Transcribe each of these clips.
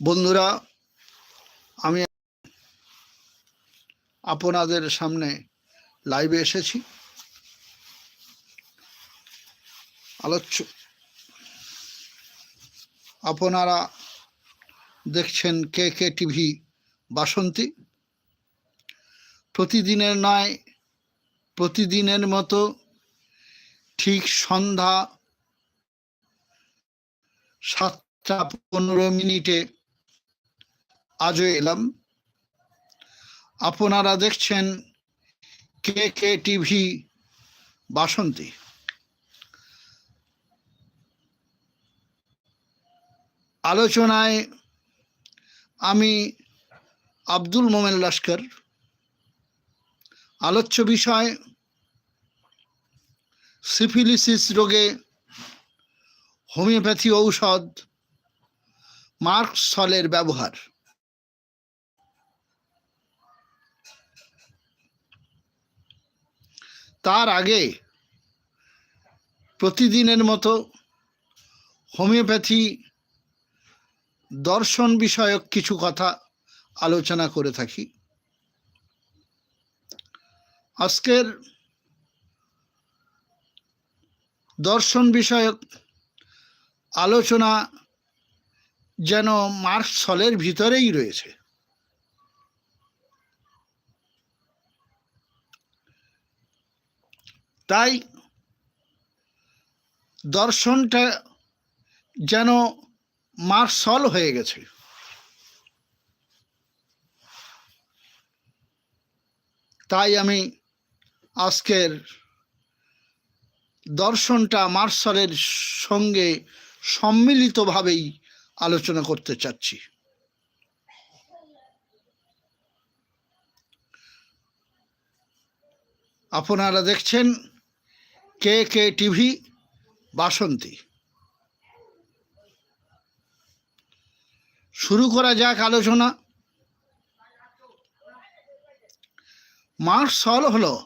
বন্ধুরা, আমি আপনাদের সামনে লাইভে এসেছি। আলোচ্য আপনারা দেখছেন কে কে টিভি বাসন্তী। প্রতিদিনের নয় প্রতিদিনের মতো ঠিক সন্ধ্যা সাতটা পনেরো মিনিটে আজও এলাম। আপনারা দেখছেন কে কে টিভি বাসন্তী। আলোচনায় আমি আব্দুল মোমেন লস্কর। আলোচ্য বিষয়, সিফিলিসিস রোগে হোমিওপ্যাথি ঔষধ, মার্কস সলের ব্যবহার। তার আগে প্রতিদিনের মতো হোমিওপ্যাথি দর্শন বিষয়ক কিছু কথা আলোচনা করে থাকি। আজকের দর্শন বিষয়ক আলোচনা যেন মার্ক সলের ভিতরেই রয়েছে। তাই দর্শনটা যেন মার্সল হয়ে গেছে। তাই আমি আজকের দর্শনটা মার্শালের সঙ্গে সম্মিলিতভাবেই আলোচনা করতে চাচ্ছি। আপনারা দেখছেন কে কে টিভি, বাসন্তী। শুরু করা যাক আলোচনা। মার্সল হল।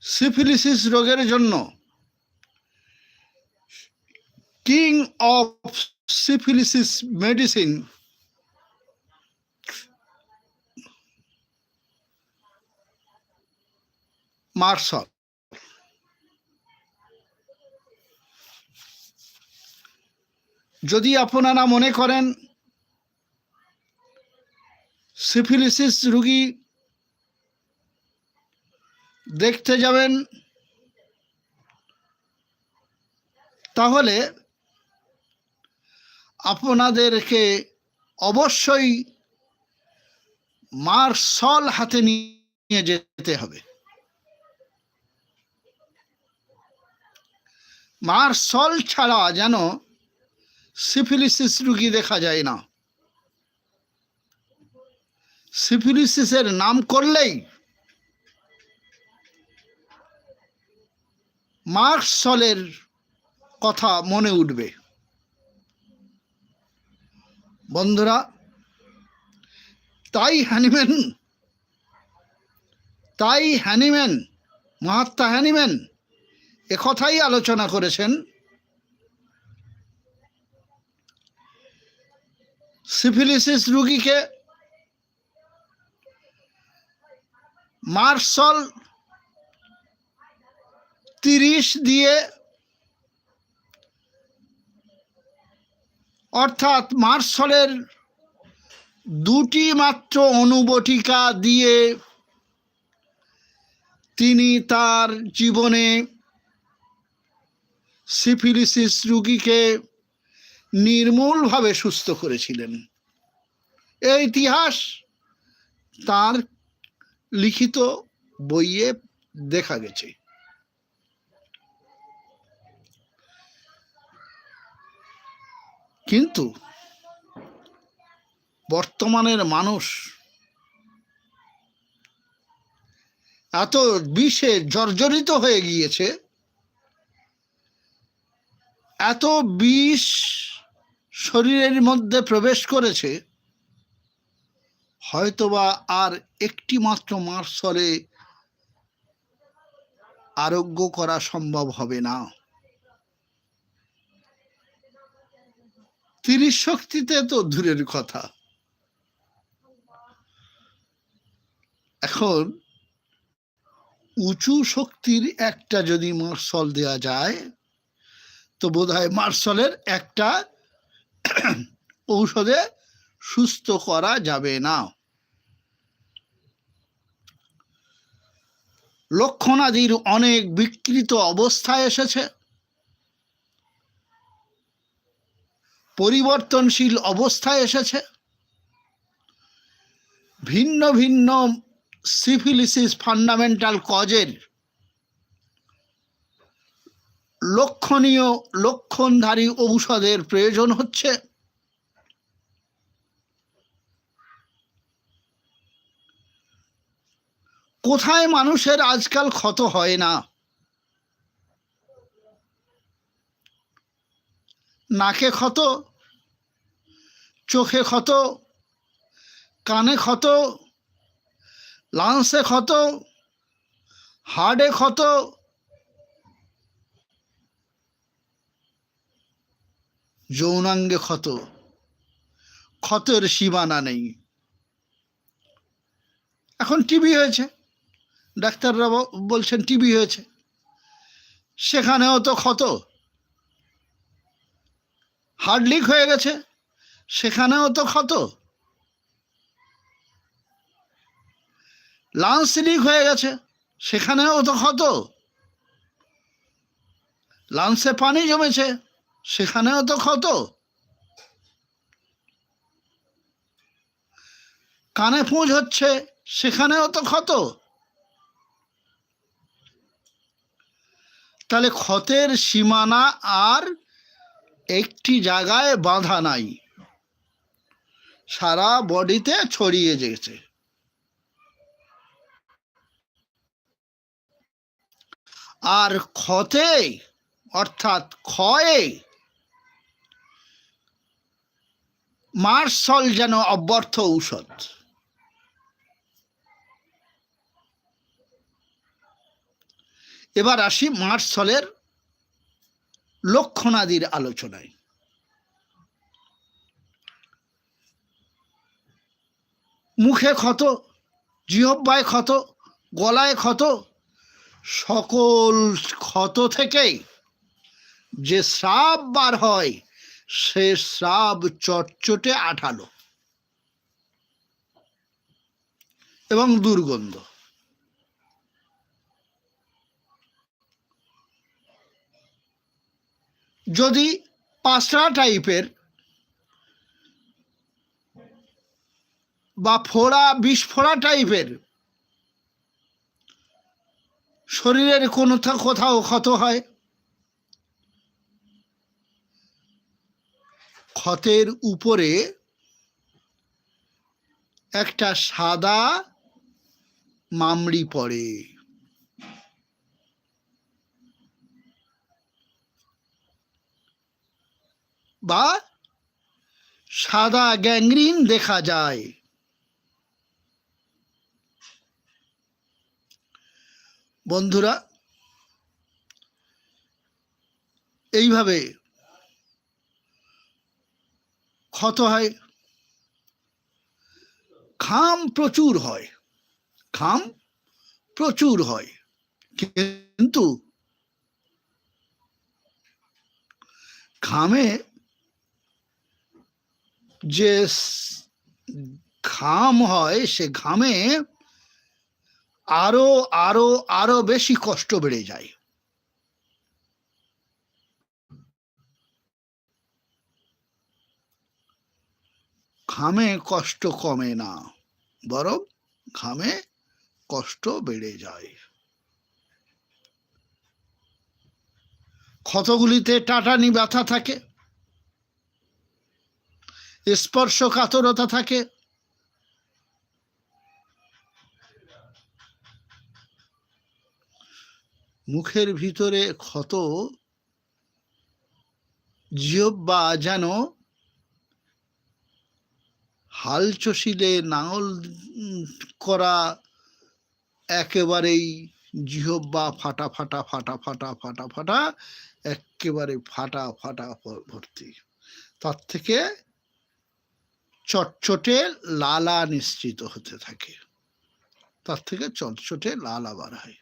সিফিলিসিস রোগের জন্য। কিং অফ সিফিলিসিস মেডিসিন মার্সল যদি আপনারা মনে করেন সিফিলিসিস রুগী দেখতে যাবেন, তাহলে আপনাদেরকে অবশ্যই মার্শল হাতে নিয়ে যেতে হবে। মার্শল ছাড়া যেন সিফিলিসিস রুগী দেখা যায় না। সিফিলিসিসের নাম করলেই মার্কসলের কথা মনে উঠবে। বন্ধুরা, তাই হ্যানিম্যান তাই হ্যানিম্যান, মহাত্মা হ্যানিম্যান একথাই আলোচনা করেছেন সিফিলিসিস রুগীকে মার্শল তিরিশ দিয়ে অর্থাৎ মার্শলের দুটি মাত্র অনুবটিকা দিয়ে তিনি তার জীবনে সিফিলিসিস রুগীকে নির্মূলভাবে সুস্থ করেছিলেন। এই ইতিহাস তার লিখিত বইয়ে দেখা গেছে। কিন্তু বর্তমানের মানুষ এত বিষে জর্জরিত হয়ে গিয়েছে এত বিষ শরীরের মধ্যে প্রবেশ করেছে, হয়তোবা আর একটি মাত্র মার্শলে আরোগ্য করা সম্ভব হবে না। তিরিশ শক্তিতে তো দূরের কথা। এখন উঁচু শক্তির একটা যদি মার্শল দেয়া যায় তো বোধ হয় মার্শালের একটা ঔষধে সুস্থ করা যাবে না। লক্ষণাদির অনেক বিকৃত অবস্থায় এসেছে। পরিবর্তনশীল অবস্থায় এসেছে। ভিন্ন ভিন্ন সিফিলিসিস ফান্ডামেন্টাল কজের লক্ষণীয় লক্ষণধারী ঔষধের প্রয়োজন হচ্ছে। কোথায় মানুষের আজকাল ক্ষত হয় না? নাকে ক্ষত, চোখে ক্ষত, কানে ক্ষত, লাংসে ক্ষত, হার্টে ক্ষত যৌনাঙ্গে ক্ষত। ক্ষতের সীমানা নেই। এখন টিবি হয়েছে। ডাক্তাররা বলছেন টিবি হয়েছে। সেখানেও তো ক্ষত। হার্ড লিক হয়ে গেছে। সেখানেও তো ক্ষত। লাংস লিক হয়ে গেছে। সেখানেও তো ক্ষত। লাংসে পানি জমেছে। সেখানেও তো ক্ষত। কানে পুঁজ হচ্ছে, সেখানেও তো ক্ষত। তাহলে ক্ষতের সীমানা আর একটি জায়গায় বাঁধা নাই। সারা বডিতে ছড়িয়ে গেছে। আর ক্ষতে, অর্থাৎ ক্ষয়ে মার্সল যেন অব্যর্থ ঔষধ। এবার আসি মার্সলের লক্ষণাদির আলোচনায়। মুখে ক্ষত জিহব্বায় ক্ষত, গলায় ক্ষত, সকল ক্ষত থেকেই যে স্রাব বার হয় সে স্রাব চটচটে আঠালো। এবং দুর্গন্ধ। যদি পাঁচটা টাইপের বা ফোড়া, বিষ ফোড়া টাইপের শরীরের কোনো কোথাও ক্ষত হয় ক্ষতের উপরে একটা সাদা মামড়ি পড়ে। বা সাদা গ্যাংগ্রিন দেখা যায়। বন্ধুরা এইভাবে ক্ষত হয় খাম প্রচুর হয় খাম প্রচুর হয়। কিন্তু ঘামে যে ঘাম হয়, সে ঘামে আরও আরও আরও বেশি কষ্ট বেড়ে যায়। ঘামে কষ্ট কমে না, বরং ঘামে কষ্ট বেড়ে যায়। ক্ষতগুলিতে টাটানি ব্যথা থাকে স্পর্শ কাতরতা থাকে, মুখের ভিতরে ক্ষত, জিহ্বা যেন হাল চষিলে নাঙল করা একেবারেই জিহব্বা ফাটা ফাটা ফাটা ফাটা ফাটা ফাটা, একেবারে ফাটা ফাটা ভর্তি। তার থেকে চটচটে লালা নিশ্চিত হতে থাকে। তার থেকে চটচটে লালা বার হয়।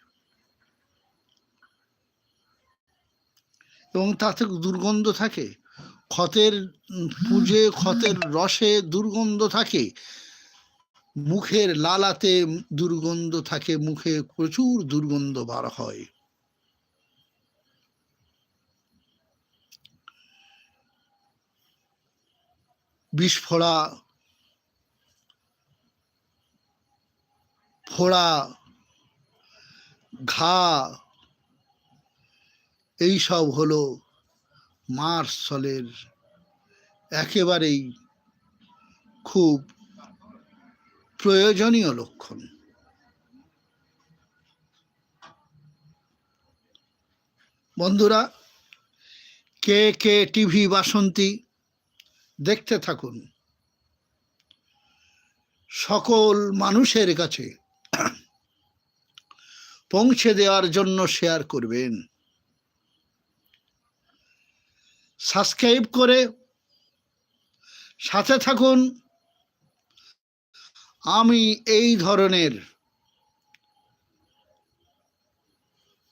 এবং তাতে দুর্গন্ধ থাকে। ক্ষতের পুজে, ক্ষতের রসে দুর্গন্ধ থাকে, মুখের লালাতে দুর্গন্ধ থাকে, মুখে প্রচুর দুর্গন্ধ বার হয়। বিস্ফোড়া ফোড়া, ঘা, এইসব হলো মার্সলের একেবারেই খুব প্রয়োজনীয় লক্ষণ। বন্ধুরা, কে কে টিভি বাসন্তী দেখতে থাকুন। সকল মানুষের কাছে পৌঁছে দেওয়ার জন্য শেয়ার করবেন। সাবস্ক্রাইব করে সাথে থাকুন। আমি এই ধরনের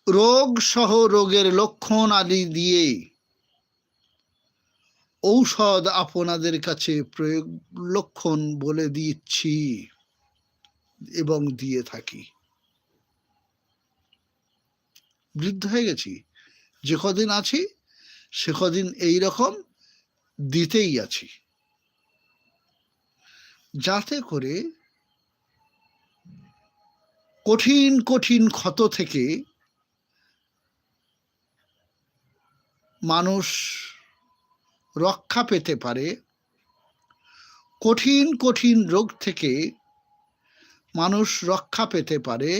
রোগ সহ রোগের লক্ষণ আদি দিয়ে ঔষধ আপনাদের কাছে প্রয়োগ লক্ষণ বলে দিচ্ছি এবং দিয়ে থাকি। বৃদ্ধ হয়ে গেছি। যে কদিন আছি সে কদিন এই রকম দিতেই আছি। যাতে করে কঠিন কঠিন ক্ষত থেকে মানুষ রক্ষা পেতে পারে, কঠিন কঠিন রোগ থেকে মানুষ রক্ষা পেতে পারে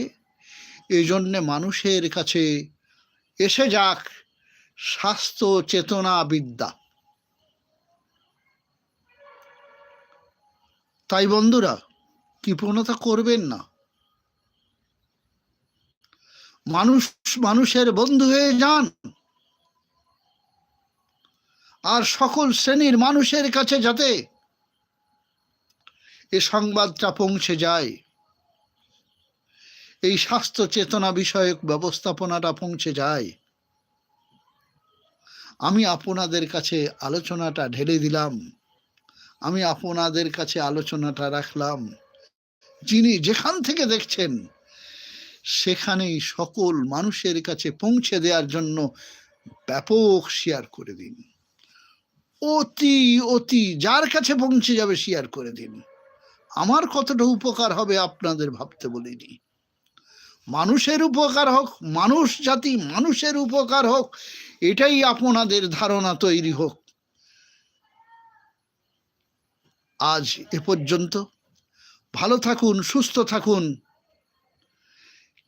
এই জন্যে মানুষের কাছে এসে যাক স্বাস্থ্য চেতনা বিদ্যা। তাই বন্ধুরা, কৃপণতা করবেন না। মানুষ মানুষের বন্ধু হয়ে যান। আর সকল শ্রেণির মানুষের কাছে যাতে এ সংবাদটা পৌঁছে যায়। এই স্বাস্থ্য চেতনা বিষয়ক ব্যবস্থাপনাটা পৌঁছে যায়। আমি আপনাদের কাছে আলোচনাটা ঢেলে দিলাম। আমি আপনাদের কাছে আলোচনাটা রাখলাম। যিনি যেখান থেকে দেখছেন, সেখানেই সকল মানুষের কাছে পৌঁছে দেওয়ার জন্য ব্যাপক শেয়ার করে দিন। অতি অতি যার কাছে পৌঁছে যাবে শেয়ার করে দিন। আমার কতটা উপকার হবে আপনাদের ভাবতে বলিনি। মানুষের উপকার হোক, মানুষ জাতি মানুষের উপকার হোক, এটাই আপনাদের ধারণা তৈরি হোক। আজ এ পর্যন্ত। ভালো থাকুন, সুস্থ থাকুন।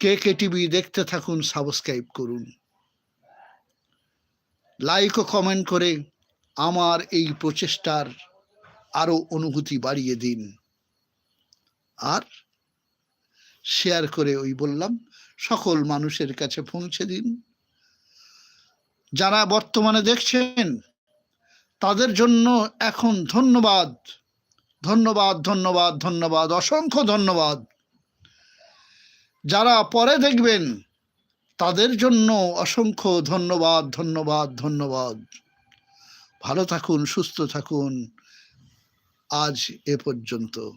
কে কে টিভি দেখতে থাকুন, সাবস্ক্রাইব করুন। লাইক ও কমেন্ট করে আমার এই প্রচেষ্টার আরও অনুভূতি বাড়িয়ে দিন। আর শেয়ার করে ওই বললাম, সকল মানুষের কাছে পৌঁছে দিন। যারা বর্তমানে দেখছেন, তাদের জন্য এখন ধন্যবাদ। ধন্যবাদ ধন্যবাদ ধন্যবাদ, অসংখ্য ধন্যবাদ। যারা পরে দেখবেন, তাদের জন্য অসংখ্য ধন্যবাদ ধন্যবাদ ধন্যবাদ। ভালো থাকুন, সুস্থ থাকুন। আজ এ পর্যন্ত।